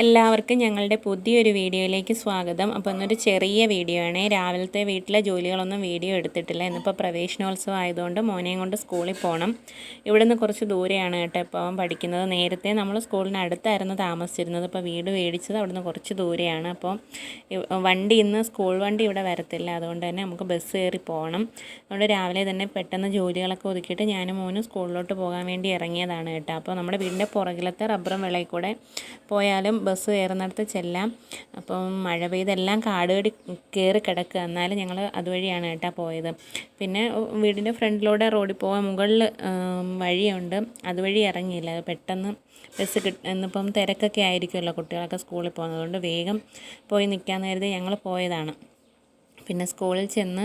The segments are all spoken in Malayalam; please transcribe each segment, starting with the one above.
എല്ലാവർക്കും ഞങ്ങളുടെ പുതിയൊരു വീഡിയോയിലേക്ക് സ്വാഗതം. അപ്പോൾ ഇന്നൊരു ചെറിയ വീഡിയോ ആണ്. രാവിലത്തെ വീട്ടിലെ ജോലികളൊന്നും വീഡിയോ എടുത്തിട്ടില്ല. ഇന്നിപ്പോൾ പ്രവേശനോത്സവം ആയതുകൊണ്ട് മോനെയും കൊണ്ട് സ്കൂളിൽ പോകണം ഇവിടെ നിന്ന് കുറച്ച് ദൂരെയാണ് കേട്ടോ ഇപ്പോൾ അവൻ പഠിക്കുന്നത്. നേരത്തെ നമ്മൾ സ്കൂളിന് അടുത്തായിരുന്നു താമസിച്ചിരുന്നത്. ഇപ്പോൾ വീട് മേടിച്ചത് അവിടെ നിന്ന് കുറച്ച് ദൂരെയാണ്. അപ്പോൾ വണ്ടി ഇന്ന് സ്കൂൾ വണ്ടി ഇവിടെ വരത്തില്ല. അതുകൊണ്ട് തന്നെ നമുക്ക് ബസ് കയറി പോകണം അതുകൊണ്ട് രാവിലെ തന്നെ പെട്ടെന്ന് ജോലികളൊക്കെ ഒതുക്കിയിട്ട് ഞാനും മോനും സ്കൂളിലോട്ട് പോകാൻ വേണ്ടി ഇറങ്ങിയതാണ് കേട്ടോ. അപ്പോൾ നമ്മുടെ വീടിന്റെ പുറകിലത്തെ റബ്ബറും വിളയിൽ കൂടെ പോയാലും ബസ് കയറുന്നിടത്ത് ചെല്ലാം. അപ്പം മഴ പെയ്തെല്ലാം കാട് കടി കയറി കിടക്കുക. എന്നാലും ഞങ്ങൾ അതുവഴിയാണ് കേട്ടോ പോയത്. പിന്നെ വീടിന്റെ ഫ്രണ്ടിലൂടെ റോഡിൽ പോകാൻ മുകളിൽ വഴിയുണ്ട്. അതുവഴി ഇറങ്ങിയില്ല. പെട്ടെന്ന് ബസ് കിട്ട ഇന്നിപ്പം തിരക്കൊക്കെ ആയിരിക്കുമല്ലോ കുട്ടികളൊക്കെ സ്കൂളിൽ പോകുന്നത്. അതുകൊണ്ട് വേഗം പോയി നിൽക്കാൻ കരുതി ഞങ്ങൾ പോയതാണ്. പിന്നെ സ്കൂളിൽ ചെന്ന്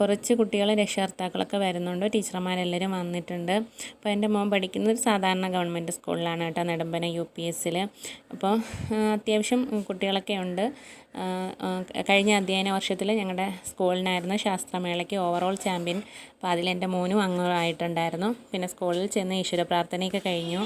കുറച്ച് കുട്ടികൾ രക്ഷകർത്താക്കളൊക്കെ വരുന്നുണ്ട്. ടീച്ചർമാരെല്ലാവരും വന്നിട്ടുണ്ട്. അപ്പോൾ എന്റെ മോൻ പഠിക്കുന്ന ഒരു സാധാരണ ഗവൺമെന്റ് സ്കൂളിലാണ് കേട്ടോ നെടുമ്പന യു പി എസ്സിൽ അപ്പോൾ അത്യാവശ്യം കുട്ടികളൊക്കെ ഉണ്ട്. കഴിഞ്ഞ അധ്യയന വർഷത്തിൽ ഞങ്ങളുടെ സ്കൂളിനായിരുന്നു ശാസ്ത്രമേളയ്ക്ക് ഓവറോൾ ചാമ്പ്യൻ അപ്പോൾ അതിലെന്റെ മോനും അംഗമായിട്ടുണ്ടായിരുന്നു. പിന്നെ സ്കൂളിൽ ചെന്ന് ഈശ്വര പ്രാർത്ഥനയൊക്കെ കഴിഞ്ഞു.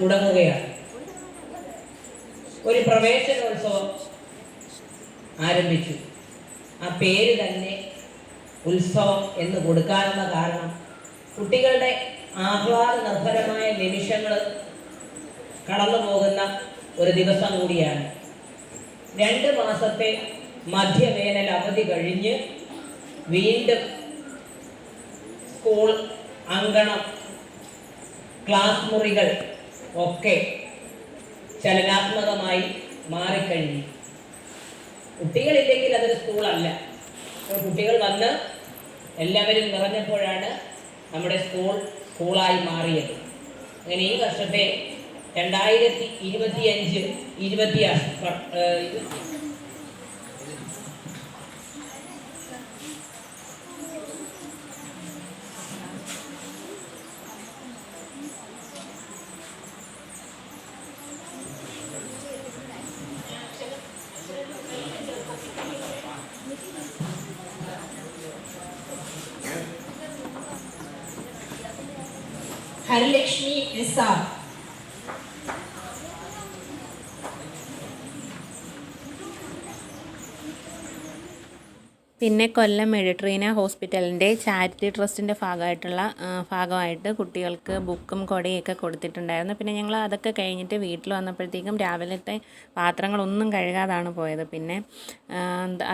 തുടങ്ങുകയാണ്. ഒരു പ്രവേശനോത്സവം ആരംഭിച്ചു. ആ പേര് തന്നെ ഉത്സവം എന്ന് കൊടുക്കാനുള്ള കാരണം കുട്ടികളുടെ ആഹ്ലാദ നിർഭരമായ നിമിഷങ്ങൾ കടന്നു പോകുന്ന ഒരു ദിവസം കൂടിയാണ്. രണ്ട് മാസത്തെ മധ്യവേനൽ അവധി കഴിഞ്ഞ് വീണ്ടും സ്കൂൾ അങ്കണം ക്ലാസ് മുറികൾ ഒക്കെ ചലനാത്മകമായി മാറിക്കഴിഞ്ഞു. കുട്ടികളില്ലെങ്കിൽ അതൊരു സ്കൂളല്ല അപ്പോൾ കുട്ടികൾ വന്ന് എല്ലാവരും നിറഞ്ഞപ്പോഴാണ് നമ്മുടെ സ്കൂൾ സ്കൂളായി മാറിയത്. അങ്ങനെ ഈ വർഷത്തെ രണ്ടായിരത്തി ഇരുപത്തിയഞ്ച് ഇരുപത്തി హరిలక్ష్మి ఎస్ఆర్ പിന്നെ കൊല്ലം മെഡിട്രീന ഹോസ്പിറ്റലിന്റെ ചാരിറ്റി ട്രസ്റ്റിന്റെ ഭാഗമായിട്ടുള്ള ഭാഗമായിട്ട് കുട്ടികൾക്ക് ബുക്കും കൊടയൊക്കെ കൊടുത്തിട്ടുണ്ടായിരുന്നു. പിന്നെ ഞങ്ങൾ അതൊക്കെ കഴിഞ്ഞിട്ട് വീട്ടിൽ വന്നപ്പോഴത്തേക്കും രാവിലത്തെ പാത്രങ്ങളൊന്നും കഴുകാതാണ് പോയത്. പിന്നെ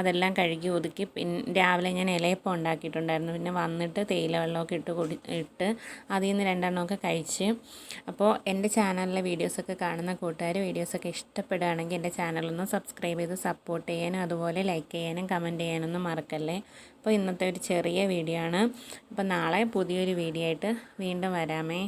അതെല്ലാം കഴുകി ഒതുക്കി. പിന്നെ രാവിലെ ഞാൻ ഇലയപ്പം ഉണ്ടാക്കിയിട്ടുണ്ടായിരുന്നു. പിന്നെ വന്നിട്ട് തേയില വെള്ളമൊക്കെ ഇട്ട് കുടി ഇട്ട് അതിൽ നിന്ന് രണ്ടെണ്ണമൊക്കെ കഴിച്ച്. അപ്പോൾ എന്റെ ചാനലിലെ വീഡിയോസൊക്കെ കാണുന്ന കൂട്ടുകാർ വീഡിയോസൊക്കെ ഇഷ്ടപ്പെടുകയാണെങ്കിൽ എന്റെ ചാനലൊന്ന് സബ്സ്ക്രൈബ് ചെയ്ത് സപ്പോർട്ട് ചെയ്യാനും അതുപോലെ ലൈക്ക് ചെയ്യാനും കമന്റ് ചെയ്യാനൊന്നും മറക്കല്ലേ അപ്പോൾ ഇന്നത്തെ ഒരു ചെറിയ വീഡിയോ ആണ്. അപ്പോൾ നാളെ പുതിയൊരു വീഡിയോ ആയിട്ട് വീണ്ടും വരാമേ.